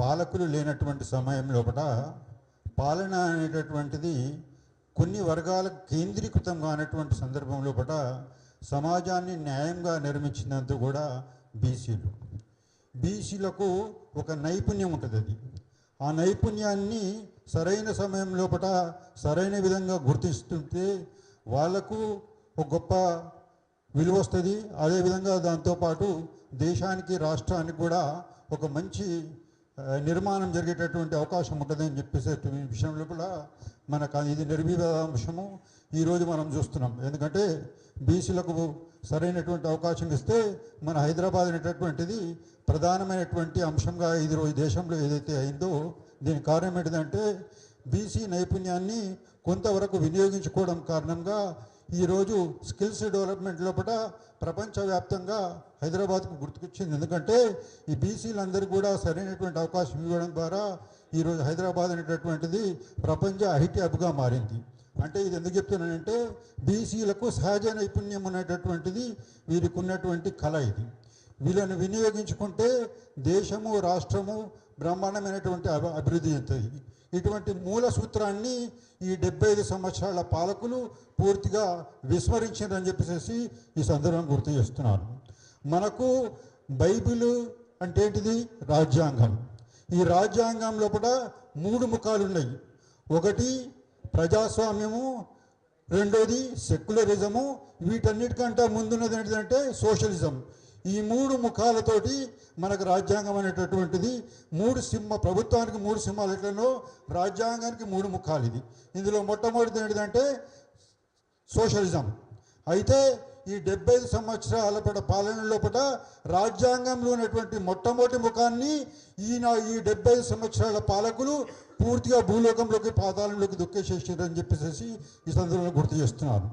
పాలకులు లేనటువంటి సమయం లోపల పాలన అనేటటువంటిది కొన్ని వర్గాలకు కేంద్రీకృతం కానటువంటి సందర్భం లోపల సమాజాన్ని న్యాయంగా నిర్మించినందుకు కూడా బీసీలు. బీసీలకు ఒక నైపుణ్యం ఉంటుంది అది. ఆ నైపుణ్యాన్ని సరైన సమయం లోపల సరైన విధంగా గుర్తిస్తుంటే వాళ్ళకు ఒక గొప్ప విలువ వస్తుంది. అదేవిధంగా దాంతోపాటు దేశానికి రాష్ట్రానికి కూడా ఒక మంచి నిర్మాణం జరిగేటటువంటి అవకాశం ఉంటుందని చెప్పేసి విషయం లోపల మనకు ఇది నిర్వివాద అంశము ఈరోజు మనం చూస్తున్నాం. ఎందుకంటే బీసీలకు సరైనటువంటి అవకాశం ఇస్తే మన హైదరాబాద్ అనేటటువంటిది ప్రధానమైనటువంటి అంశంగా ఇది రోజు దేశంలో ఏదైతే అయిందో దీని కారణం ఏంటిదంటే బీసీ నైపుణ్యాన్ని కొంతవరకు వినియోగించుకోవడం కారణంగా ఈరోజు స్కిల్స్ డెవలప్మెంట్ లోపల ప్రపంచవ్యాప్తంగా హైదరాబాద్కు గుర్తుకొచ్చింది. ఎందుకంటే ఈ బీసీలందరికీ కూడా సరైనటువంటి అవకాశం ఇవ్వడం ద్వారా ఈరోజు హైదరాబాద్ అనేటటువంటిది ప్రపంచ ఐటీ హబ్గా మారింది. అంటే ఇది ఎందుకు చెప్తున్నానంటే బీసీలకు సహజ నైపుణ్యం అనేటటువంటిది వీరికి ఉన్నటువంటి కళ ఇది. వీళ్ళని వినియోగించుకుంటే దేశము రాష్ట్రము బ్రహ్మాండమైనటువంటి అభి- అభివృద్ధి చెందుతుంది ఇటువంటి మూల సూత్రాన్ని ఈ డెబ్బై ఐదు సంవత్సరాల పాలకులు పూర్తిగా విస్మరించారని చెప్పేసి ఈ సందర్భం గుర్తు చేస్తున్నాను. మనకు బైబిల్ అంటే ఏంటిది? రాజ్యాంగం. ఈ రాజ్యాంగం లోపల మూడు ముఖాలు ఉన్నాయి ఒకటి ప్రజాస్వామ్యము రెండోది సెక్యులరిజము వీటన్నిటికంటే ముందున్నది ఏంటిదంటే సోషలిజం. ఈ మూడు ముఖాలతోటి మనకు రాజ్యాంగం అనేటటువంటిది మూడు సింహ ప్రభుత్వానికి మూడు సింహాలు ఎట్లనో రాజ్యాంగానికి మూడు ముఖాలు ఇది. ఇందులో మొట్టమొదటిది ఏంటిదంటే సోషలిజం. అయితే ఈ డెబ్బై ఐదు సంవత్సరాల పట పాలన లోపల రాజ్యాంగంలో ఉన్నటువంటి మొట్టమొదటి ముఖాన్ని ఈయన ఈ డెబ్బై ఐదు సంవత్సరాల పాలకులు పూర్తిగా భూలోకంలోకి పాతాళంలోకి దుఃఖేసేసారని చెప్పేసి ఈ సందర్భంలో గుర్తు చేస్తున్నాను.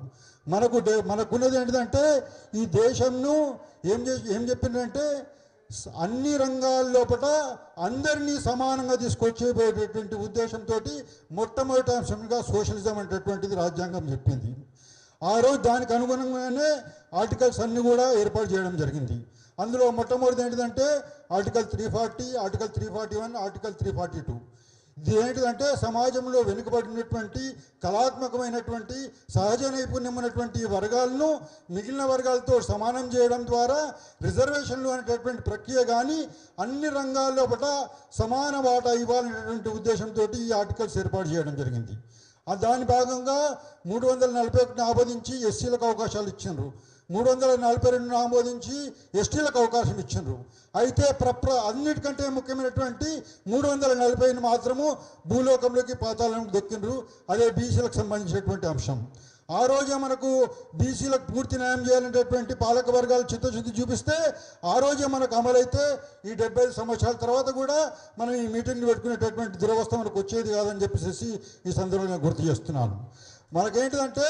మనకు డే మనకున్నది ఏంటిదంటే ఈ దేశంను ఏం చే ఏం చెప్పిందంటే అన్ని రంగాల లోపల అందరినీ సమానంగా తీసుకొచ్చేటటువంటి ఉద్దేశంతో మొట్టమొదటి అంశంగా సోషలిజం అనేటటువంటిది రాజ్యాంగం చెప్పింది. ఆ రోజు దానికి అనుగుణంగానే ఆర్టికల్స్ అన్నీ కూడా ఏర్పాటు చేయడం జరిగింది. అందులో మొట్టమొదటిది ఏంటిదంటే article three forty article three forty one article three forty two. ఏంటిదంటే సమాజంలో వెనుకబడినటువంటి కళాత్మకమైనటువంటి సహజ నైపుణ్యం ఉన్నటువంటి వర్గాలను మిగిలిన వర్గాలతో సమానం చేయడం ద్వారా రిజర్వేషన్లు అనేటటువంటి ప్రక్రియ కానీ అన్ని రంగాల్లో పట సమాన వాటా ఇవ్వాలనేటువంటి ఉద్దేశంతో ఈ ఆర్టికల్స్ ఏర్పాటు చేయడం జరిగింది. దాని భాగంగా మూడు వందల నలభై ఒకటిని ఆమోదించి ఎస్సీలకు అవకాశాలు ఇచ్చిండ్రు. మూడు వందల నలభై రెండును ఆమోదించి ఎస్టీలకు అవకాశం ఇచ్చిండ్రు. అయితే ప్రప్ర అన్నిటికంటే ముఖ్యమైనటువంటి మూడు వందల నలభైని మాత్రము భూలోకంలోకి పాతాలను దొక్కిండ్రు. అదే బీసీలకు సంబంధించినటువంటి అంశం. ఆ రోజే మనకు బీసీలకు పూర్తి న్యాయం చేయాలనేటటువంటి పాలక వర్గాలు చిత్తశుద్ధి చూపిస్తే ఆ రోజే మనకు అమలైతే ఈ డెబ్బై ఐదు సంవత్సరాల తర్వాత కూడా మనం ఈ మీటింగ్ పెట్టుకునేటటువంటి దురవస్థ మనకు వచ్చేది కాదని చెప్పేసి ఈ సందర్భంగా గుర్తు చేస్తున్నాను. మనకేంటిదంటే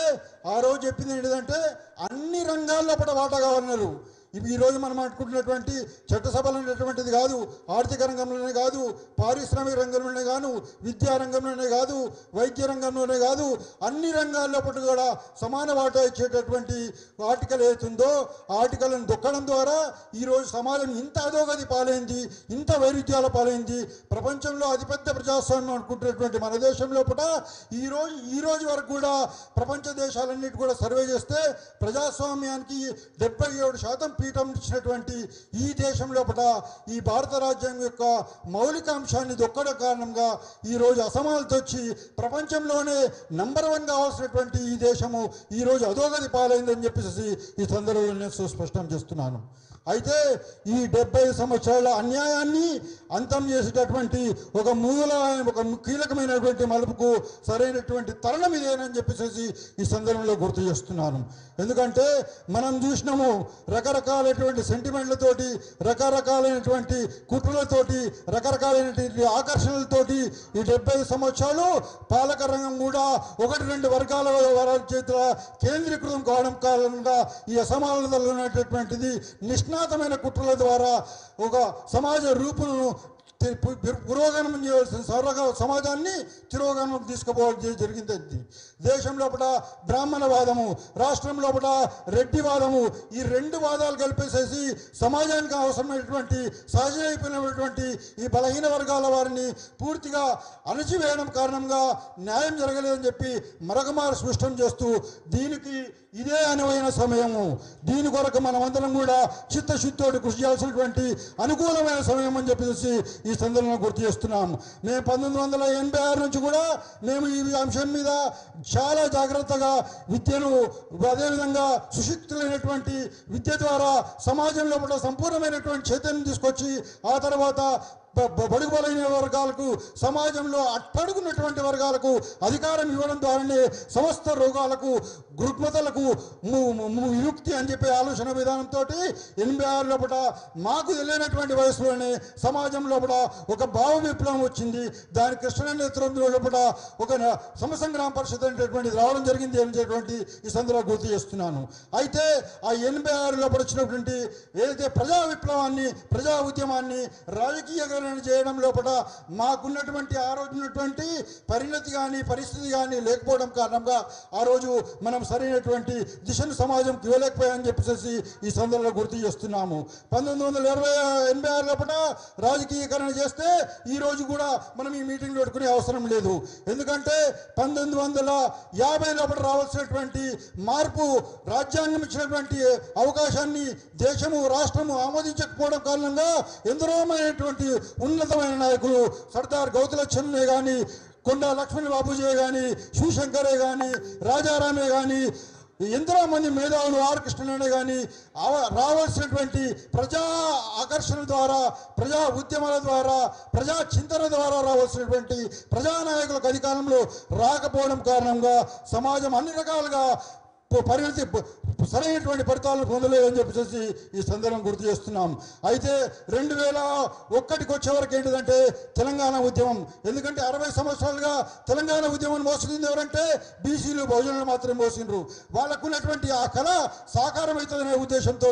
ఆ రోజు చెప్పింది ఏంటిదంటే అన్ని రంగాల్లో పట వాటా కావాలన్నారు. ఈరోజు మనం అనుకుంటున్నటువంటి చట్టసభలు అనేటువంటిది కాదు ఆర్థిక రంగంలోనే కాదు పారిశ్రామిక రంగంలోనే కాదు విద్యా రంగంలోనే కాదు వైద్య రంగంలోనే కాదు అన్ని రంగాల్లో పట్టు కూడా సమాన వాటా ఇచ్చేటటువంటి ఆర్టికల్ ఏతుందో ఆ ఆర్టికల్ని దొక్కడం ద్వారా ఈరోజు సమాజం ఇంత అధోగతి పాలైంది ఇంత వైరుధ్యాల పాలైంది ప్రపంచంలో అతిపెద్ద ప్రజాస్వామ్యం అనుకుంటున్నటువంటి మన దేశంలో కూడా ఈరోజు ఈ రోజు వరకు కూడా ప్రపంచ దేశాలన్నిటి కూడా సర్వే చేస్తే ప్రజాస్వామ్యానికి డెబ్బై ఏడు శాతం పీఠం ఇచ్చినటువంటి ఈ దేశం లోపల ఈ భారత రాజ్యాంగం యొక్క మౌలిక అంశాన్ని దొక్కడం కారణంగా ఈరోజు అసమానత వచ్చి ప్రపంచంలోనే నంబర్ వన్ కావాల్సినటువంటి ఈ దేశము ఈరోజు అధోగతి పాలైందని చెప్పేసి ఈ సందర్భంలో నేను సుస్పష్టం చేస్తున్నాను. అయితే ఈ డెబ్బై సంవత్సరాల అన్యాయాన్ని అంతం చేసేటటువంటి ఒక మూల ఒక కీలకమైనటువంటి మలుపుకు సరైనటువంటి తరుణం ఇదేనని చెప్పేసి ఈ సందర్భంలో గుర్తు చేస్తున్నాను. ఎందుకంటే మనం చూసినాము రకరకాలైనటువంటి సెంటిమెంట్లతోటి రకరకాలైనటువంటి కుట్రలతోటి రకరకాలైనటువంటి ఆకర్షణలతోటి ఈ డెబ్బై సంవత్సరాలు పాలక రంగం కూడా ఒకటి రెండు వర్గాల వారి చేతుల కేంద్రీకృతం కావడం కారణంగా ఈ అసమానతలు ఉన్నటువంటిది అజ్ఞాతమైన కుట్రల ద్వారా ఒక సమాజ రూపును పురోగమనం చేయవలసిన సౌరగ సమాజాన్ని తిరోగమనం తీసుకుపోవడం జరిగింది అది. దేశం లోపల బ్రాహ్మణవాదము రాష్ట్రం లోపల రెడ్డివాదము ఈ రెండు వాదాలు కలిపేసేసి సమాజానికి అవసరమైనటువంటి సహజమైపోయినటువంటి ఈ బలహీన వర్గాల వారిని పూర్తిగా అణచివేయడం కారణంగా న్యాయం జరగలేదని చెప్పి మరొకమారు స్పష్టం చేస్తూ దీనికి ఇదే అనువైన సమయము దీని కొరకు మనమందరం కూడా చిత్తశుద్ధితో కృషి చేయాల్సినటువంటి అనుకూలమైన సమయం అని చెప్పేసి ఈ సందర్భంగా గుర్తు చేస్తున్నాం మేము పంతొమ్మిది వందల ఎనభై ఆరు నుంచి కూడా మేము ఈ అంశం మీద చాలా జాగ్రత్తగా విద్యను అదేవిధంగా సుశిక్తులైనటువంటి విద్య ద్వారా సమాజంలో కూడా సంపూర్ణమైనటువంటి చైతన్యం తీసుకొచ్చి ఆ తర్వాత బడుగు బలైన వర్గాలకు సమాజంలో అట్టడుగున్నటువంటి వర్గాలకు అధికారం ఇవ్వడం ద్వారానే సమస్త రోగాలకు రుగ్మతలకు వియుక్తి విముక్తి అని చెప్పే ఆలోచన విధానంతో ఎనభై ఆరు లోపల మాకు తెలియనటువంటి వయసులోనే సమాజం లోపల ఒక భావ విప్లవం వచ్చింది. దాని కృష్ణ నేతృత్వం లోపల ఒక సమసంగ్రామ పరిషత్ అనేటటువంటి రావడం జరిగింది అనేటటువంటి ఈ సందర్భంగా గుర్తు చేస్తున్నాను. అయితే ఆ ఎనభై ఆరు లోపల వచ్చినటువంటి ఏదైతే ప్రజా విప్లవాన్ని ప్రజా ఉద్యమాన్ని రాజకీయకరణ చేయడం లోపల మాకున్నటువంటి ఆ రోజు ఉన్నటువంటి పరిణతి కానీ పరిస్థితి కానీ లేకపోవడం కారణంగా ఆ రోజు మనం సరైనటువంటి దిశను సమాజంకి ఇవ్వలేకపోయామని చెప్పేసి ఈ సందర్భంలో గుర్తు చేస్తున్నాము. పంతొమ్మిది వందల ఇరవై ఎనభై ఆరు లోపల రాజకీయకరణ చేస్తే ఈ రోజు కూడా మనం ఈ మీటింగ్ పెట్టుకునే అవసరం లేదు. ఎందుకంటే పంతొమ్మిది వందల యాభై లోపల రావాల్సినటువంటి మార్పు రాజ్యాంగం ఇచ్చినటువంటి అవకాశాన్ని దేశము రాష్ట్రము ఆమోదించకపోవడం కారణంగా ఎందరోమైనటువంటి ఉన్నతమైన నాయకులు సర్దార్ గౌతులచ్చన్నే కానీ కొండా లక్ష్మణ్ బాబుజే కానీ శివశంకరే కానీ రాజారామే కానీ ఎందరో మంది మేధావులు ఆర్ కృష్ణనే కానీ రావాల్సినటువంటి ప్రజా ఆకర్షణ ద్వారా ప్రజా ఉద్యమాల ద్వారా ప్రజా చింతన ద్వారా రావాల్సినటువంటి ప్రజానాయకులకు అధికారంలో రాకపోవడం కారణంగా సమాజం అన్ని రకాలుగా పరిణతి సరైనటువంటి ఫలితాలను పొందలేదని చెప్పేసి ఈ సందర్భం గుర్తు చేస్తున్నాం. అయితే రెండు వేల ఒక్కటికి వచ్చేవరకు ఏంటిదంటే తెలంగాణ ఉద్యమం. ఎందుకంటే అరవై సంవత్సరాలుగా తెలంగాణ ఉద్యమం మోసింది ఎవరంటే బీసీలు బహుజనులు మాత్రమే మోసిండ్రు. వాళ్ళకున్నటువంటి ఆ కళ సాకారం అవుతుందనే ఉద్దేశంతో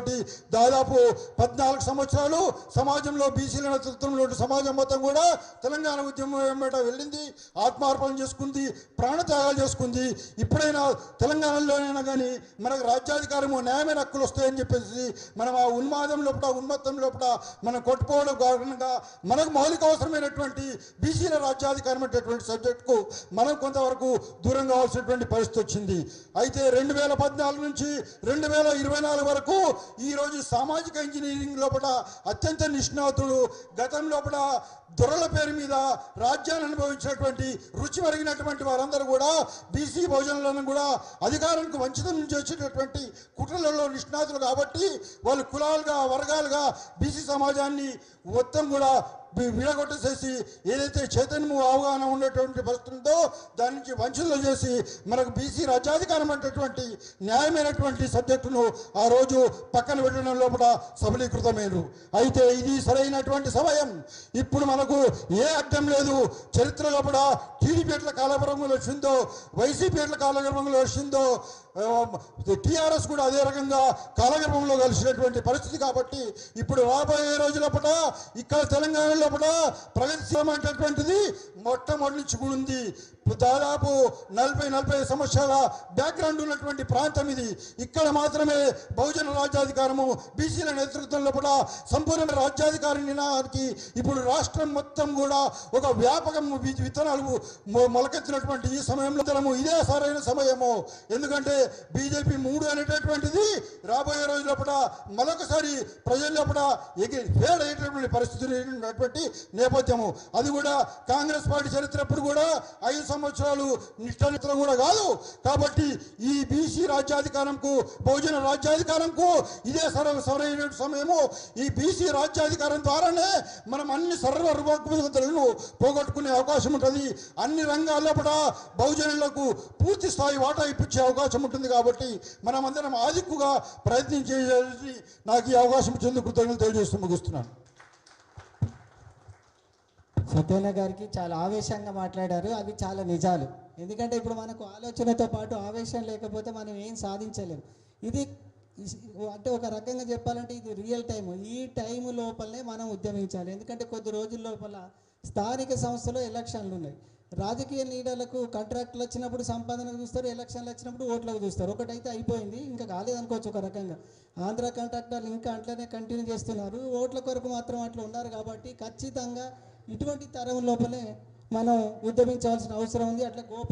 దాదాపు పద్నాలుగు సంవత్సరాలు సమాజంలో బీసీల నేతృత్వంలో సమాజం మొత్తం కూడా తెలంగాణ ఉద్యమం వెంబట వెళ్ళింది ఆత్మార్పణ చేసుకుంది ప్రాణత్యాగాలు చేసుకుంది. ఇప్పుడైనా తెలంగాణలోనైనా కానీ మనకు రాజ్యాధికారము న్యాయమైన హక్కులు వస్తాయని చెప్పేసి మనం ఆ ఉన్మాదం లోపల ఉన్మత్తం లోపల మనం కొట్టుకోవడం కారణంగా మనకు మౌలిక అవసరమైనటువంటి బీసీల రాజ్యాధికారం అనేటటువంటి సబ్జెక్టుకు మనం కొంతవరకు దూరం కావాల్సినటువంటి పరిస్థితి వచ్చింది. అయితే రెండు వేల పద్నాలుగు నుంచి రెండు వేల ఇరవై నాలుగు వరకు ఈరోజు సామాజిక ఇంజనీరింగ్ లోపల అత్యంత నిష్ణాతుడు గతం లోపల దొరల పేరు మీద రాజ్యాన్ని అనుభవించినటువంటి రుచి మరిగినటువంటి వారందరూ కూడా బీసీ భోజనాలను కూడా అధికారానికి వంచితం నుంచి వచ్చేటటువంటి కుట్రలలో నిష్ణాతులు కాబట్టి వాళ్ళు కులాలుగా వర్గాలుగా బీసీ సమాజాన్ని మొత్తం కూడా విడగొట్టేసేసి ఏదైతే చైతన్యము అవగాహన ఉండేటువంటి పరిస్థితుందో దాని నుంచి వంచనలు చేసి మనకు బీసీ రాజ్యాధికారం అనేటటువంటి న్యాయమైనటువంటి సబ్జెక్టును ఆ రోజు పక్కన పెట్టడం లోపల సబలీకృతమైన అయితే ఇది సరైనటువంటి సమయం. ఇప్పుడు మనకు ఏ అడ్డం లేదు. చరిత్ర లోపల టీడీపీ ఎట్ల వచ్చిందో వైసీపీ ఎట్ల కాలగర్భంలో వచ్చిందో టీఆర్ఎస్ కూడా అదే రకంగా కాలగర్భంలో కలిసినటువంటి పరిస్థితి కాబట్టి ఇప్పుడు రాబోయే రోజుల పట ఇక్కడ తెలంగాణలో లోపల ప్రగతిశీలమైనటువంటిది మొట్టమొదటి నుంచి కూడా ఉంది దాదాపు నలభై నలభై సంవత్సరాల బ్యాక్గ్రౌండ్ ఉన్నటువంటి ప్రాంతం ఇది. ఇక్కడ మాత్రమే బహుజన రాజ్యాధికారము బీసీల నేతృత్వంలో కూడా సంపూర్ణ రాజ్యాధికారి నినాదానికి ఇప్పుడు రాష్ట్రం మొత్తం కూడా ఒక వ్యాపకం విత్తనాలు మొలకెత్తినటువంటి ఈ సమయంలో ఇదే సరైన సమయము. ఎందుకంటే బీజేపీ మూడు అనేటటువంటిది రాబోయే రోజుల పట మరొకసారి ప్రజల లోపల ఎగి ఫేల్ అయ్యేటటువంటి పరిస్థితి నేపథ్యము. అది కూడా కాంగ్రెస్ పార్టీ చరిత్ర ఎప్పుడు కూడా ఐదు సంవత్సరాలు నిష్ఠనిత్ర కూడా కాదు. కాబట్టి ఈ బీసీ రాజ్యాధికారంకు బహుజన రాజ్యాధికారంకు ఇదే సర సరైన సమయము. ఈ బీసీ రాజ్యాధికారం ద్వారానే మనం అన్ని సర్వ రుగ్మతలను పోగొట్టుకునే అవకాశం ఉంటుంది. అన్ని రంగాల్లో కూడా బహుజనులకు పూర్తి స్థాయి వాటా ఇప్పించే అవకాశం ఉంటుంది కాబట్టి మనమందరం ఆదిక్కుగా ప్రయత్నం చేయాలని నాకు ఈ అవకాశం చెందుకు కృతజ్ఞతలు తెలియజేస్తూ ముగిస్తున్నాను. సత్యన్న గారికి చాలా ఆవేశంగా మాట్లాడారు. అవి చాలా నిజాలు. ఎందుకంటే ఇప్పుడు మనకు ఆలోచనతో పాటు ఆవేశం లేకపోతే మనం ఏం సాధించలేము ఇది అంటే ఒక రకంగా చెప్పాలంటే ఇది రియల్ టైం ఈ టైం లోపలనే మనం ఉద్యమించాలి. ఎందుకంటే కొద్ది రోజుల లోపల స్థానిక సంస్థలో ఎలక్షన్లు ఉన్నాయి. రాజకీయ లీడర్లకు కాంట్రాక్ట్లు వచ్చినప్పుడు సంపాదనకు చూస్తారు ఎలక్షన్లు వచ్చినప్పుడు ఓట్లకు చూస్తారు. ఒకటైతే అయిపోయింది ఇంకా కాలేదనుకోవచ్చు ఒక రకంగా. ఆంధ్ర కాంట్రాక్టర్లు ఇంకా అట్లనే కంటిన్యూ చేస్తున్నారు. ఓట్ల కొరకు మాత్రం అట్లా ఉన్నారు కాబట్టి ఖచ్చితంగా ఇటువంటి తరం లోపలే మనం ఉద్యమించవలసిన అవసరం ఉంది. అట్లా గోప